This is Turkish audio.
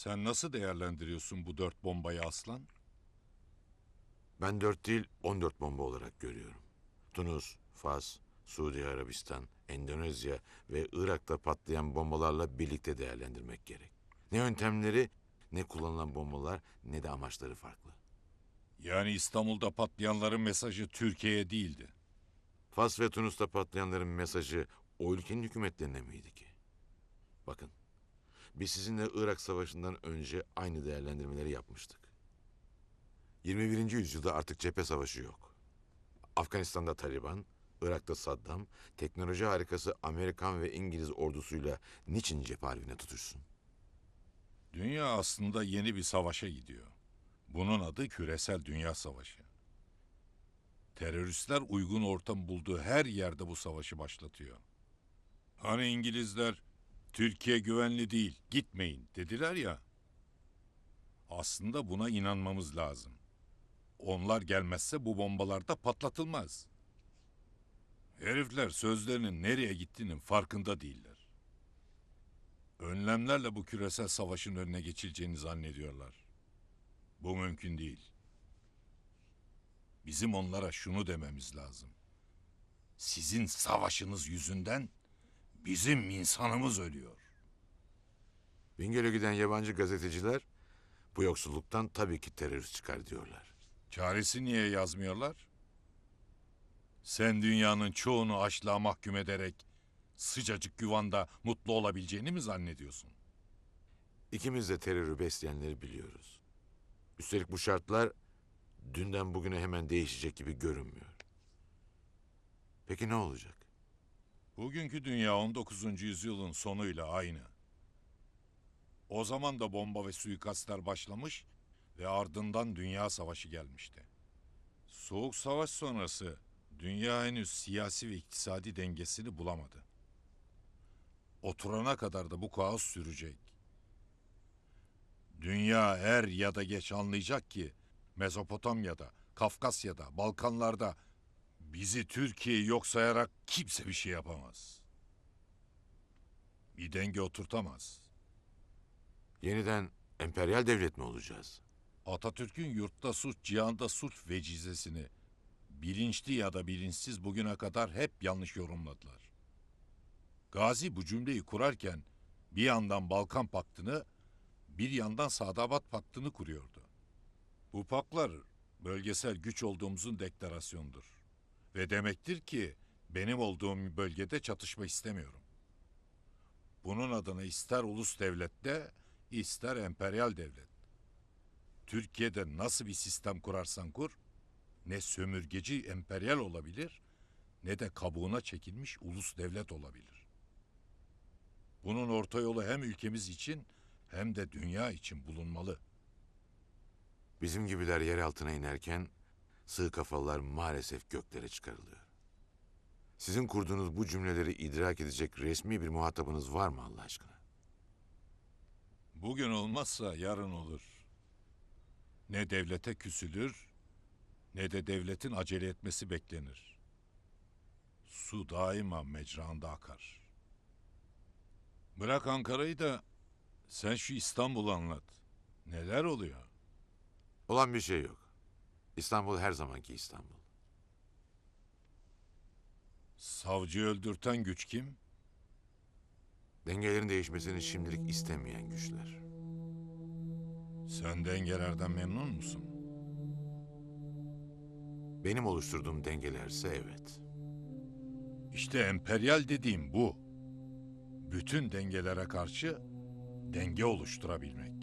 Sen nasıl değerlendiriyorsun bu dört bombayı aslan? Ben 4 değil 14 bomba olarak görüyorum. Tunus, Fas, Suudi Arabistan, Endonezya ve Irak'ta patlayan bombalarla birlikte değerlendirmek gerek. Ne yöntemleri, ne kullanılan bombalar, ne de amaçları farklı. Yani İstanbul'da patlayanların mesajı Türkiye'ye değildi. Fas ve Tunus'ta patlayanların mesajı o ülkenin hükümetlerine miydi ki? Bakın, biz sizinle Irak Savaşı'ndan önce aynı değerlendirmeleri yapmıştık. 21. yüzyılda artık cephe savaşı yok. Afganistan'da Taliban, Irak'ta Saddam, teknoloji harikası Amerikan ve İngiliz ordusuyla niçin cephe harbine tutuşsun? Dünya aslında yeni bir savaşa gidiyor. Bunun adı küresel dünya savaşı. Teröristler uygun ortam bulduğu her yerde bu savaşı başlatıyor. Hani İngilizler Türkiye güvenli değil, gitmeyin dediler ya. Aslında buna inanmamız lazım. Onlar gelmezse bu bombalar da patlatılmaz. Herifler sözlerinin nereye gittiğinin farkında değiller. Önlemlerle bu küresel savaşın önüne geçileceğini zannediyorlar. Bu mümkün değil. Bizim onlara şunu dememiz lazım. Sizin savaşınız yüzünden bizim insanımız ölüyor. Bingöl'e giden yabancı gazeteciler bu yoksulluktan tabii ki terörist çıkar diyorlar. Çaresi niye yazmıyorlar? Sen dünyanın çoğunu açlığa mahkum ederek sıcacık yuvanda mutlu olabileceğini mi zannediyorsun? İkimiz de terörü besleyenleri biliyoruz. Üstelik bu şartlar dünden bugüne hemen değişecek gibi görünmüyor. Peki ne olacak? Bugünkü dünya 19. yüzyılın sonuyla aynı. O zaman da bomba ve suikastlar başlamış ve ardından dünya savaşı gelmişti. Soğuk savaş sonrası dünya henüz siyasi ve iktisadi dengesini bulamadı. Oturana kadar da bu kaos sürecek. Dünya er ya da geç anlayacak ki Mezopotamya'da, Kafkasya'da, Balkanlarda bizi Türkiye'yi yok sayarak kimse bir şey yapamaz. Bir denge oturtamaz. Yeniden emperyal devlet mi olacağız? Atatürk'ün yurtta suç, cihanda suç vecizesini bilinçli ya da bilinçsiz bugüne kadar hep yanlış yorumladılar. Gazi bu cümleyi kurarken bir yandan Balkan Paktı'nı, bir yandan Sadabat Paktı'nı kuruyordu. Bu paklar bölgesel güç olduğumuzun deklarasyonudur. Ve demektir ki benim olduğum bölgede çatışma istemiyorum. Bunun adına ister ulus devlette, ister emperyal devlet. Türkiye'de nasıl bir sistem kurarsan kur, ne sömürgeci emperyal olabilir, ne de kabuğuna çekilmiş ulus devlet olabilir. Bunun orta yolu hem ülkemiz için hem de dünya için bulunmalı. Bizim gibiler yer altına inerken sığ kafalılar maalesef göklere çıkarılıyor. Sizin kurduğunuz bu cümleleri idrak edecek resmi bir muhatabınız var mı Allah aşkına? Bugün olmazsa yarın olur. Ne devlete küsülür, ne de devletin acele etmesi beklenir. Su daima mecranda akar. Bırak Ankara'yı da sen şu İstanbul'u anlat. Neler oluyor? Olan bir şey yok. İstanbul her zamanki İstanbul. Savcı öldürten güç kim? Dengelerin değişmesini şimdilik istemeyen güçler. Sen dengelerden memnun musun? Benim oluşturduğum dengelerse evet. İşte emperyal dediğim bu. Bütün dengelere karşı denge oluşturabilmek.